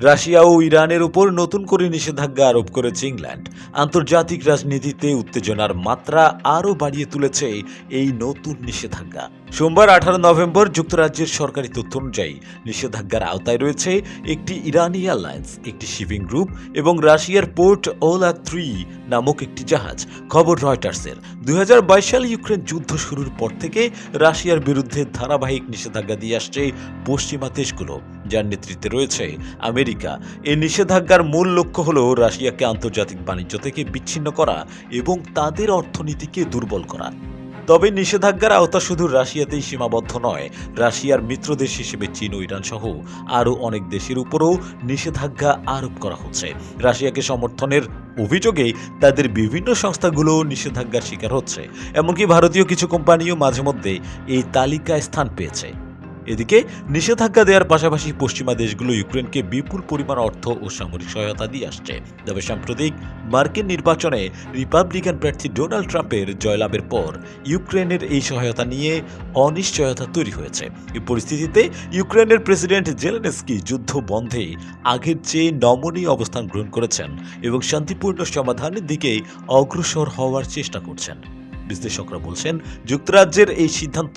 Russia ও ইরানের উপর নতুন করে নিষেধাজ্ঞা আরোপ করেছে ইংল্যান্ড। আন্তর্জাতিক রাজনীতিতে উত্তেজনার মাত্রা আরও বাড়িয়ে তুলেছে এই নতুন নিষেধাজ্ঞা। সোমবার আঠারো নভেম্বর যুক্তরাজ্যের সরকারি তথ্য অনুযায়ী নিষেধাজ্ঞার আওতায় রয়েছে একটি ইরানি এয়ারলাইন্স, একটি শিপিং গ্রুপ এবং রাশিয়ার পোর্ট ওলা থ্রি নামক একটি জাহাজ, খবর রয়টার্সের। দুই সালে ইউক্রেন যুদ্ধ শুরুর পর থেকে রাশিয়ার বিরুদ্ধে ধারাবাহিক নিষেধাজ্ঞা দিয়ে আসছে পশ্চিমা দেশগুলো, যার নেতৃত্বে রয়েছে আমেরিকা। এই নিষেধাজ্ঞার মূল লক্ষ্য হল রাশিয়াকে আন্তর্জাতিক বাণিজ্য থেকে বিচ্ছিন্ন করা এবং তাদের অর্থনীতিকে দুর্বল করা। তবে নিষেধাজ্ঞার আওতা শুধু রাশিয়াতেই সীমাবদ্ধ নয়, রাশিয়ার মিত্র দেশ হিসেবে চীন ও ইরান সহ আরও অনেক দেশের উপরও নিষেধাজ্ঞা আরোপ করা হচ্ছে। রাশিয়াকে সমর্থনের অভিযোগে তাদের বিভিন্ন সংস্থাগুলো নিষেধাজ্ঞার শিকার হচ্ছে। এমনকি ভারতীয় কিছু কোম্পানিও মাঝে মধ্যে এই তালিকায় স্থান পেয়েছে। এদিকে নিষেধাজ্ঞা দেওয়ার পাশাপাশি পশ্চিমা দেশগুলো ইউক্রেনকে বিপুল পরিমাণ অর্থ ও সামরিক সহায়তা দিয়ে আসছে। তবে সাম্প্রতিক মার্কিন নির্বাচনে রিপাবলিকান প্রার্থী ডোনাল্ড ট্রাম্পের জয়লাভের পর ইউক্রেনের এই সহায়তা নিয়ে অনিশ্চয়তা তৈরি হয়েছে। এই পরিস্থিতিতে ইউক্রেনের প্রেসিডেন্ট জেলেনস্কি যুদ্ধ বন্ধে আগের চেয়ে নমনীয় অবস্থান গ্রহণ করেছেন এবং শান্তিপূর্ণ সমাধানের দিকে অগ্রসর হওয়ার চেষ্টা করছেন। বিশ্লেষকরা বলছেন, যুক্তরাজ্যের এই সিদ্ধান্ত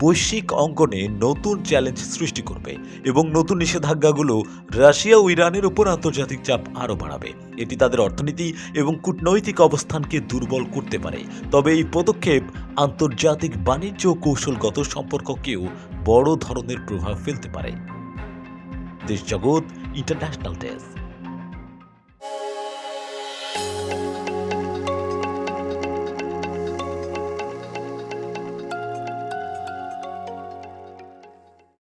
বৈশ্বিক অঙ্গনে নতুন চ্যালেঞ্জ সৃষ্টি করবে এবং নতুন নিষেধাজ্ঞাগুলো রাশিয়া ও ইরানের উপর আন্তর্জাতিক চাপ আরও বাড়াবে। এটি তাদের অর্থনীতি এবং কূটনৈতিক অবস্থানকে দুর্বল করতে পারে। তবে এই পদক্ষেপ আন্তর্জাতিক বাণিজ্য কৌশলগত সম্পর্ককেও বড় ধরনের প্রভাব ফেলতে পারে। দেশ জগৎ ইন্টারন্যাশনাল ডেস্ক